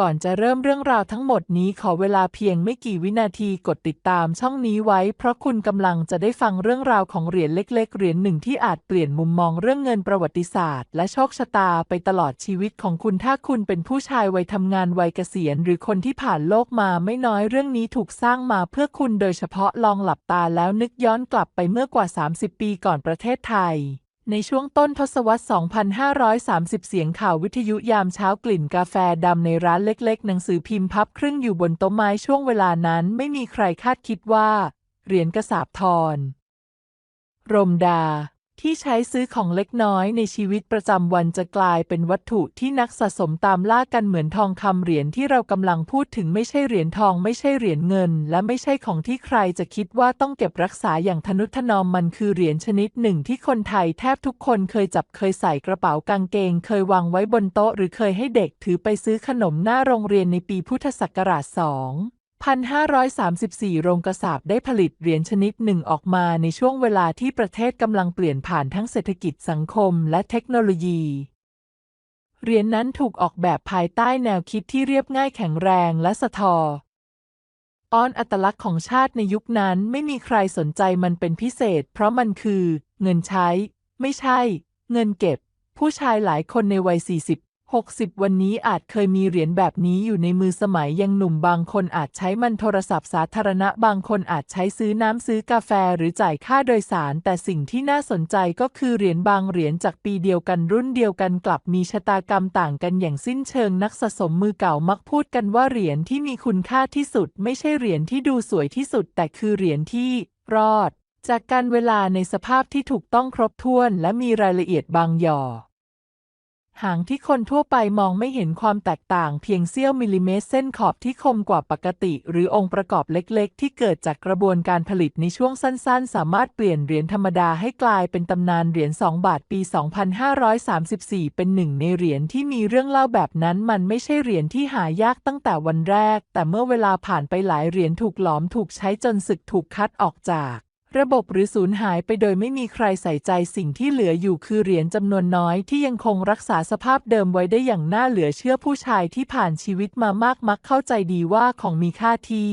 ก่อนจะเริ่มเรื่องราวทั้งหมดนี้ขอเวลาเพียงไม่กี่วินาทีกดติดตามช่องนี้ไว้ เพราะคุณกำลังจะได้ฟังเรื่องราวของเหรียญเล็ก ๆ เหรียญหนึ่งที่อาจเปลี่ยนมุมมองเรื่องเงินประวัติศาสตร์ และโชคชะตาไปตลอดชีวิตของคุณถ้าคุณเป็นผู้ชายวัยทำงานวัยเกษียณ หรือคนที่ผ่านโลกมาไม่น้อยเรื่องนี้ถูกสร้างมาเพื่อคุณโดยเฉพาะลองหลับตาแล้วนึกย้อนกลับไปเมื่อกว่า 30 ปีก่อนประเทศไทย ในช่วงต้นทศวรรษ 2530 เสียงข่าววิทยุยามเช้ากลิ่นกาแฟดำในร้านเล็กๆ หนังสือพิมพ์พับครึ่งอยู่บนโต๊ะไม้ช่วงเวลานั้นไม่มีใครคาดคิดว่า เหรียญกระสาบทรรมดา ที่ใช้ซื้อของเล็กน้อยในชีวิตประจำวันจะกลายเป็นวัตถุที่นักสะสมตามล่ากันเหมือนทองคำเหรียญที่เรากำลังพูดถึงไม่ใช่เหรียญทองไม่ใช่เหรียญเงิน และไม่ใช่ของที่ใครจะคิดว่าต้องเก็บรักษาอย่างทนุถนอมมันคือเหรียญชนิดหนึ่งที่คนไทยแทบทุกคนเคยจับเคยใส่กระเป๋ากางเกง เคยวางไว้บนโต๊ะ หรือเคยให้เด็กถือไปซื้อขนมหน้าโรงเรียนในปีพุทธศักราช2 1534 โรงกระสาบได้ผลิตเหรียญชนิดหนึ่งออกมาในช่วงเวลาที่ประเทศกำลังเปลี่ยนผ่านทั้งเศรษฐกิจสังคมและเทคโนโลยี เหรียญนั้นถูกออกแบบภายใต้แนวคิดที่เรียบง่ายแข็งแรงและสะทออ้อนอัตลักษณ์ของชาติในยุคนั้นไม่มีใครสนใจมันเป็นพิเศษ เพราะมันคือ เงินใช้ ไม่ใช่ เงินเก็บ ผู้ชายหลายคนในวัย 40 60 วันนี้อาจเคยมีเหรียญแบบนี้อยู่ในมือสมัยยังหนุ่มบางคนอาจใช้มันโทรศัพท์สาธารณะบางคนอาจใช้ซื้อน้ำซื้อกาแฟหรือจ่ายค่าโดยสาร แต่สิ่งที่น่าสนใจก็คือเหรียญบางเหรียญจากปีเดียวกันรุ่นเดียวกันกลับมีชะตากรรมต่างกันอย่างสิ้นเชิงนักสะสมมือเก่ามักพูดกันว่าเหรียญที่มีคุณค่าที่สุด ไม่ใช่เหรียญที่ดูสวยที่สุด แต่คือเหรียญที่รอด จากการเวลาในสภาพที่ถูกต้องครบถ้วน และมีรายละเอียดบางหย่อ หางที่คนทั่วไปมองไม่เห็นความแตกต่างเพียงเสี้ยวมิลลิเมตร เส้นขอบที่คมกว่าปกติ หรือองค์ประกอบเล็กๆ ที่เกิดจากกระบวนการผลิตในช่วงสั้นๆ สามารถเปลี่ยนเหรียญธรรมดาให้กลายเป็นตำนานเหรียญ 2 บาทปี 2534 เป็นหนึ่งในเหรียญที่มีเรื่องเล่าแบบนั้น มันไม่ใช่เหรียญที่หายากตั้งแต่วันแรก แต่เมื่อเวลาผ่านไปหลายเหรียญถูกหลอมถูกใช้จนสึกถูกคัดออกจาก ระบบหรือสูญหายไปโดยไม่มีใครใส่ใจสิ่งที่เหลืออยู่คือเหรียญจำนวนน้อยที่ยังคงรักษาสภาพเดิมไว้ได้อย่างน่าเหลือเชื่อผู้ชายที่ผ่านชีวิตมามากมักเข้าใจดีว่าของมีค่าที่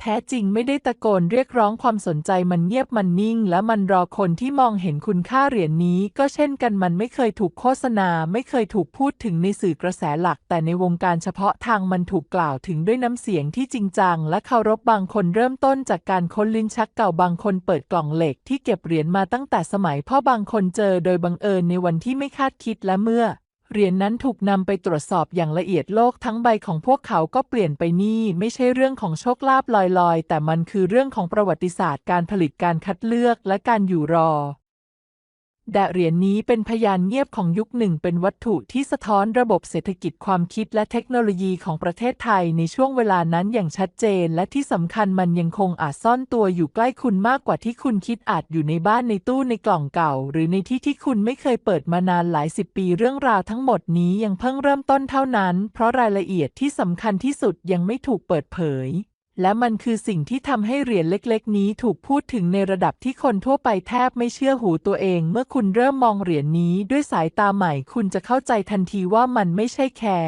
แท้จริงไม่ได้ตะโกนเรียกร้องความสนใจมันเงียบมันนิ่ง และมันรอคนที่มองเห็นคุณค่าเหรียญนี้ ก็เช่นกันมันไม่เคยถูกโฆษณา ไม่เคยถูกพูดถึงในสื่อกระแสหลัก แต่ในวงการเฉพาะทางมันถูกกล่าวถึงด้วยน้ำเสียงที่จริงจัง และเคารพบางคนเริ่มต้นจากการค้นลิ้นชักเก่าบางคนเปิดกล่องเหล็กที่เก็บเหรียญมาตั้งแต่สมัยพ่อบางคนเจอโดยบังเอิญในวันที่ไม่คาดคิดและเมื่อ เหรียญนนั้นถูกนำไปตรวจสอบอย่างละเอียดโลกทั้งใบของพวกเขาก็เปลี่ยนไปนี่ ไม่ใช่เรื่องของโชคลาภลอยๆ แต่มันคือเรื่องของประวัติศาสตร์การผลิตการคัดเลือกและการอยู่รอ แดะเหรียญนี้เป็นพยานเงียบของยุคหนึ่งเป็นวัตถุที่สะท้อนระบบเศรษฐกิจความคิดและเทคโนโลยีของประเทศไทยในช่วงเวลานั้นอย่างชัดเจน และที่สำคัญมันยังคงอาจซ่อนตัวอยู่ใกล้คุณมากกว่าที่คุณคิดอาจอยู่ในบ้านในตู้ในกล่องเก่า หรือในที่ที่คุณไม่เคยเปิดมานานหลายสิบปีเรื่องราวทั้งหมดนี้ยังเพิ่งเริ่มต้นเท่านั้น เพราะรายละเอียดที่สำคัญที่สุดยังไม่ถูกเปิดเผย และมันคือสิ่งที่ทำให้เหรียญเล็กๆ นี้ถูกพูดถึงในระดับที่คนทั่วไปแทบไม่เชื่อหูตัวเอง เมื่อคุณเริ่มมองเหรียญนี้ด้วยสายตาใหม่ คุณจะเข้าใจทันทีว่ามันไม่ใช่แค่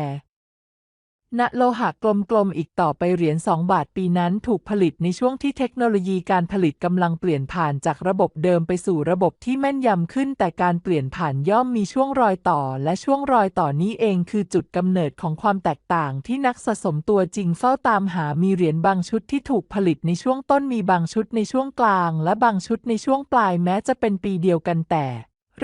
ณโลหะกลมๆอีกต่อไปเหรียญ2บาทปีนั้นถูกผลิตในช่วงที่เทคโนโลยีการผลิตกำลังเปลี่ยนผ่านจากระบบเดิมไปสู่ระบบที่แม่นยำขึ้น แต่การเปลี่ยนผ่านย่อมมีช่วงรอยต่อ และช่วงรอยต่อนี้เองคือจุดกำเนิดของความแตกต่างที่นักสะสมตัวจริงเฝ้าตามหามีเหรียญบางชุดที่ถูกผลิตในช่วงต้นมีบางชุดในช่วงกลาง และบางชุดในช่วงปลายแม้จะเป็นปีเดียวกันแต่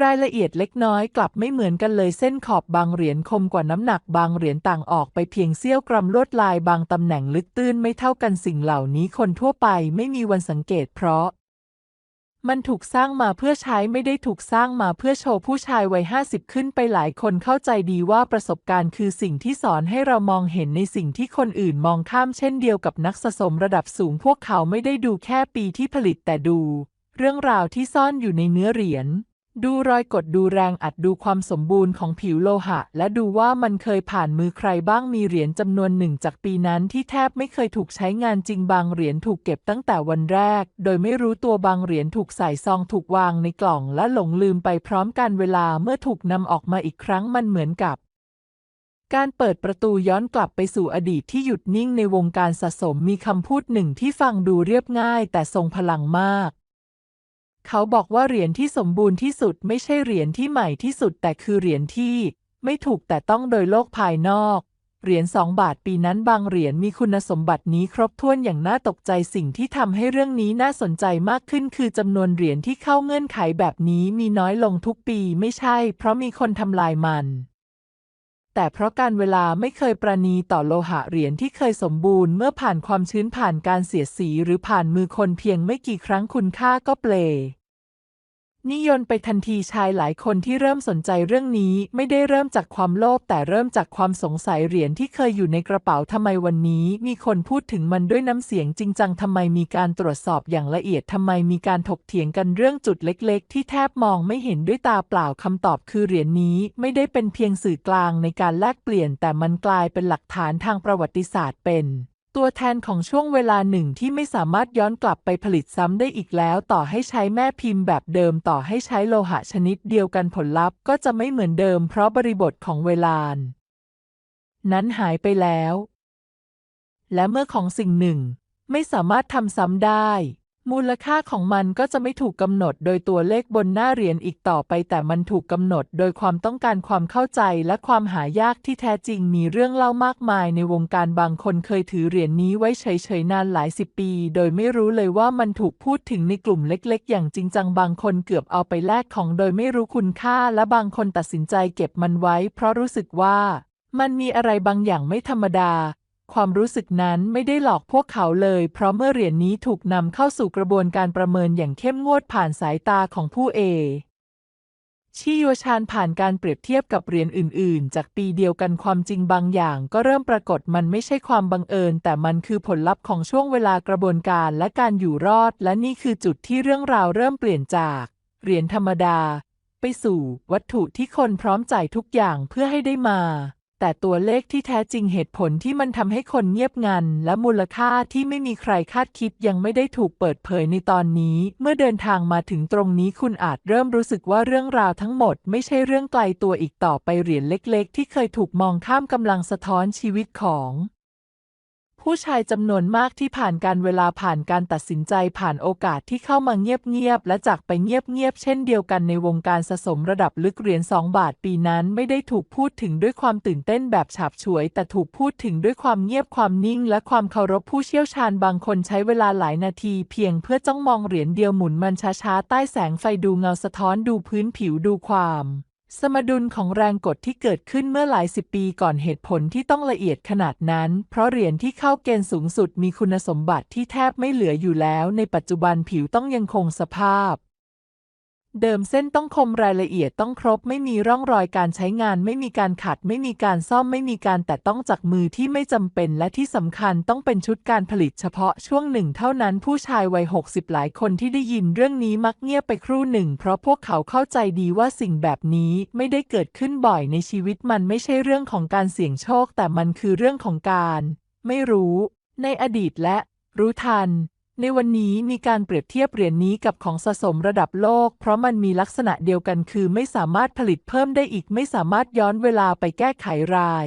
รายละเอียดเล็กน้อยกลับไม่เหมือนกันเลยเส้นขอบบางเหรียญคมกว่าน้ำหนักบางเหรียญต่างออกไปเพียงเสี้ยวกรัมลวดลายบางตำแหน่งลึกตื้นไม่เท่ากันสิ่งเหล่านี้คนทั่วไปไม่มีวันสังเกตเพราะ มันถูกสร้างมาเพื่อใช้ไม่ได้ถูกสร้างมาเพื่อโชว์ผู้ชายวัยห้าสิบขึ้นไปหลายคนเข้าใจดีว่าประสบการณ์คือสิ่งที่สอนให้เรามองเห็นในสิ่งที่คนอื่นมองข้ามเช่นเดียวกับนักสะสมระดับสูงพวกเขาไม่ได้ดูแค่ปีที่ผลิตแต่ดู เรื่องราวที่ซ่อนอยู่ในเนื้อเหรียญ ดูรอยกดดูแรงอัดดูความสมบูรณ์ของผิวโลหะ และดูว่ามันเคยผ่านมือใครบ้างมีเหรียญจำนวนหนึ่งจากปีนั้นที่แทบไม่เคยถูกใช้งานจริงบางเหรียญถูกเก็บตั้งแต่วันแรก โดยไม่รู้ตัวบางเหรียญถูกใส่ซองถูกวางในกล่องและหลงลืมไปพร้อมกันเวลาเมื่อถูกนำออกมาอีกครั้งมันเหมือนกับการเปิดประตูย้อนกลับไปสู่อดีตที่หยุดนิ่งในวงการสะสมมีคำพูดหนึ่งที่ฟังดูเรียบง่ายแต่ทรงพลังมาก เขาบอกว่าเหรียญที่สมบูรณ์ที่สุดไม่ใช่เหรียญที่ใหม่ที่สุดแต่คือเหรียญที่ไม่ถูกแต่ต้องโดยโลกภายนอก เหรียญสองบาทปีนั้นบางเหรียญมีคุณสมบัตินี้ครบถ้วนอย่างน่าตกใจสิ่งที่ทำให้เรื่องนี้น่าสนใจมากขึ้น คือจำนวนเหรียญที่เข้าเงื่อนไขแบบนี้มีน้อยลงทุกปีไม่ใช่ เพราะมีคนทำลายมัน แต่เพราะการเวลาไม่เคยประนีต่อโลหะเหรียญที่เคยสมบูรณ์เมื่อผ่านความชื้นผ่านการเสียสีหรือผ่านมือคนเพียงไม่กี่ครั้งคุณค่าก็เปล นิยนไปทันทีชายหลายคนที่เริ่มสนใจเรื่องนี้ไม่ได้เริ่มจากความโลภแต่เริ่มจากความสงสัยเหรียญที่เคยอยู่ในกระเป๋าทำไมวันนี้ มีคนพูดถึงมันด้วยน้ำเสียงจริงจังทำไมมีการตรวจสอบอย่างละเอียดทำไมมีการถกเถียงกันเรื่องจุดเล็กๆ ที่แทบมองไม่เห็นด้วยตาเปล่าคำตอบคือเหรียญนี้ไม่ได้เป็นเพียงสื่อกลางในการแลกเปลี่ยน แต่มันกลายเป็นหลักฐานทางประวัติศาสตร์เป็น ตัวแทนของช่วงเวลาหนึ่งที่ไม่สามารถย้อนกลับไปผลิตซ้ำได้อีกแล้ว ต่อให้ใช้แม่พิมพ์แบบเดิมต่อให้ใช้โลหะชนิดเดียวกันผลลัพธ์ก็จะไม่เหมือนเดิมเพราะบริบทของเวลา นั้นหายไปแล้ว และเมื่อของสิ่งหนึ่ง ไม่สามารถทำซ้ำได้ มูลค่าของมันก็จะไม่ถูกกำหนดโดยตัวเลขบนหน้าเหรียญอีกต่อไป แต่มันถูกกำหนดโดยความต้องการความเข้าใจและความหายากที่แท้จริงมีเรื่องเล่ามากมายในวงการบางคนเคยถือเหรียญนี้ไว้เฉยๆนานหลายสิบปี โดยไม่รู้เลยว่ามันถูกพูดถึงในกลุ่มเล็กๆ อย่างจริงจังบางคนเกือบเอาไปแลกของโดยไม่รู้คุณค่า และบางคนตัดสินใจเก็บมันไว้ เพราะรู้สึกว่ามันมีอะไรบางอย่างไม่ธรรมดา ความรู้สึกนั้นไม่ได้หลอกพวกเขาเลย เพราะเมื่อเหรียญนี้ถูกนำเข้าสู่กระบวนการประเมินอย่างเข้มงวดผ่านสายตาของผู้เอชิโยชานผ่านการเปรียบเทียบกับเหรียญอื่น ๆ จากปีเดียวกันความจริงบางอย่าง ก็เริ่มปรากฏมันไม่ใช่ความบังเอิญ แต่มันคือผลลัพธ์ของช่วงเวลากระบวนการและการอยู่รอด และนี่คือจุดที่เรื่องราวเริ่มเปลี่ยนจากเหรียญธรรมดา ไปสู่วัตถุที่คนพร้อมจ่ายทุกอย่างเพื่อให้ได้มา แต่ตัวเลขที่แท้จริงเหตุผลที่มันทำให้คนเงียบงัน และมูลค่าที่ไม่มีใครคาดคิดยังไม่ได้ถูกเปิดเผยในตอนนี้ เมื่อเดินทางมาถึงตรงนี้คุณอาจเริ่มรู้สึกว่าเรื่องราวทั้งหมด ไม่ใช่เรื่องไกลตัวอีกต่อไปเหรียญเล็ก ๆ ที่เคยถูกมองข้ามกำลังสะท้อนชีวิตของ ผู้ชายจำนวนมากที่ผ่านการเวลาผ่านการตัดสินใจผ่านโอกาสที่เข้ามาเงียบๆและจากไปเงียบๆเช่นเดียวกันในวงการสะสมระดับลึกเหรียญ2บาทปีนั้นไม่ได้ถูกพูดถึงด้วยความตื่นเต้นแบบฉาบฉวย แต่ถูกพูดถึงด้วยความเงียบความนิ่ง และความเคารพผู้เชี่ยวชาญบางคนใช้เวลาหลายนาที เพียงเพื่อจ้องมองเหรียญเดียวหมุนมันช้าๆใต้แสงไฟดูเงาสะท้อนดูพื้นผิวดูความ สมดุลของแรงกดที่เกิดขึ้นเมื่อหลายสิบปีก่อนเหตุผลที่ต้องละเอียดขนาดนั้น เพราะเหรียญที่เข้าเกณฑ์สูงสุดมีคุณสมบัติที่แทบไม่เหลืออยู่แล้ว ในปัจจุบันผิวต้องยังคงสภาพ เดิมเส้นต้องคมรายละเอียดต้องครบ ไม่มีร่องรอยการใช้งาน ไม่มีการขัด ไม่มีการซ่อมไม่มีการแตะต้องจากมือที่ไม่จำเป็น และที่สำคัญต้องเป็นชุดการผลิตเฉพาะช่วงหนึ่งเท่านั้นผู้ชายวัย 60 หลายคนที่ได้ยินเรื่องนี้มักเงียบไปครู่หนึ่ง เพราะพวกเขาเข้าใจดีว่าสิ่งแบบนี้ไม่ได้เกิดขึ้นบ่อยในชีวิตมันไม่ใช่เรื่องของการเสี่ยงโชค แต่มันคือเรื่องของการ ไม่รู้ ในอดีตและ รู้ทัน ในวันนี้มีการเปรียบเทียบเหรียญนี้กับของสะสมระดับโลก เพราะมันมีลักษณะเดียวกันคือไม่สามารถผลิตเพิ่มได้อีกไม่สามารถย้อนเวลาไปแก้ไขราย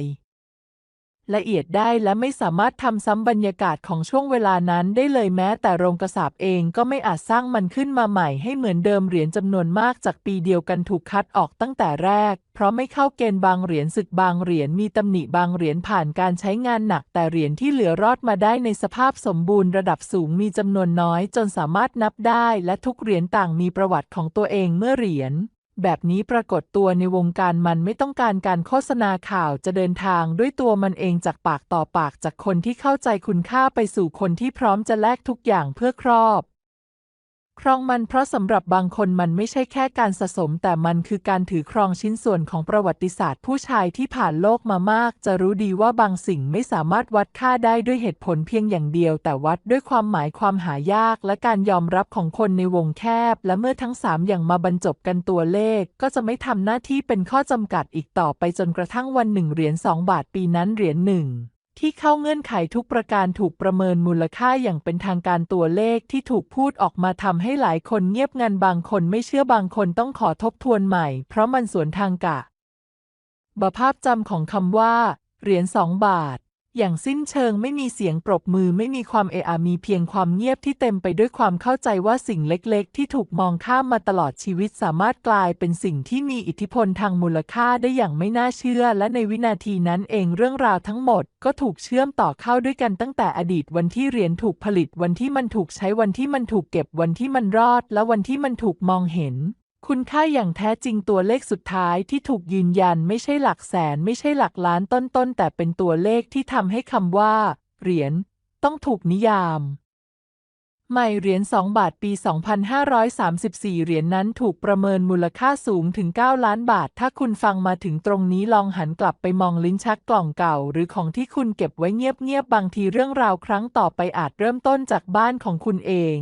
ละเอียดได้และไม่สามารถทำซ้ำบรรยากาศของช่วงเวลานั้นได้เลยแม้แต่โรงกระสาบเองก็ไม่อาจสร้างมันขึ้นมาใหม่ให้เหมือนเดิมเหรียญจำนวนมากจากปีเดียวกันถูกคัดออกตั้งแต่แรก เพราะไม่เข้าเกณฑ์บางเหรียญศึกบางเหรียญมีตำหนิบางเหรียญผ่านการใช้งานหนัก แต่เหรียญที่เหลือรอดมาได้ในสภาพสมบูรณ์ระดับสูงมีจำนวนน้อย จนสามารถนับได้ และทุกเหรียญต่างมีประวัติของตัวเองเมื่อเหรียญ แบบนี้ปรากฏตัวในวงการมันไม่ต้องการการโฆษณาข่าวจะเดินทางด้วยตัวมันเองจากปากต่อปากจากคนที่เข้าใจคุณค่าไปสู่คนที่พร้อมจะแลกทุกอย่างเพื่อครอบ ครองมันเพราะสำหรับบางคนมันไม่ใช่แค่การสะสม แต่มันคือการถือครองชิ้นส่วนของประวัติศาสตร์ ผู้ชายที่ผ่านโลกมามาก จะรู้ดีว่าบางสิ่งไม่สามารถวัดค่าได้ด้วยเหตุผลเพียงอย่างเดียว แต่วัดด้วยความหมายความหายาก และการยอมรับของคนในวงแคบ และเมื่อทั้งสามอย่างมาบรรจบกันตัวเลข ก็จะไม่ทำหน้าที่เป็นข้อจำกัดอีกต่อไปจนกระทั่งวันหนึ่งเหรียญสองบาทปีนั้นเหรียญหนึ่ง ที่เข้าเงื่อนไขทุกประการถูกประเมินมูลค่าอย่างเป็นทางการตัวเลขที่ถูกพูดออกมาทำให้หลายคนเงียบงันบางคนไม่เชื่อบางคนต้องขอทบทวนใหม่ เพราะมันสวนทางกะบภาพจำของคำว่า เหรียญสองบาท อย่างสิ้นเชิงไม่มีเสียงปรบมือไม่มีความเอะอะมีเพียงความเงียบที่เต็มไปด้วยความเข้าใจว่าสิ่งเล็กๆ ที่ถูกมองข้ามมาตลอดชีวิตสามารถกลายเป็นสิ่งที่มีอิทธิพลทางมูลค่าได้อย่างไม่น่าเชื่อ และในวินาทีนั้นเองเรื่องราวทั้งหมด ก็ถูกเชื่อมต่อเข้าด้วยกันตั้งแต่อดีตวันที่เหรียญถูกผลิตวันที่มันถูกใช้วันที่มันถูกเก็บวันที่มันรอด และวันที่มันถูกมองเห็น คุณค่าอย่างแท้จริงตัวเลขสุดท้ายที่ถูกยืนยันไม่ใช่หลักแสนไม่ใช่หลักล้านต้นๆ แต่เป็นตัวเลขที่ทำให้คำว่า เหรียญต้องถูกนิยาม ใหม่เหรียญ2บาทปี 2534 เหรียญนั้นถูกประเมินมูลค่าสูงถึง 9 ล้านบาท ถ้าคุณฟังมาถึงตรงนี้ลองหันกลับไปมองลิ้นชักกล่องเก่า หรือของที่คุณเก็บไว้เงียบๆบางทีเรื่องราวครั้งต่อไปอาจเริ่มต้นจากบ้านของคุณเอง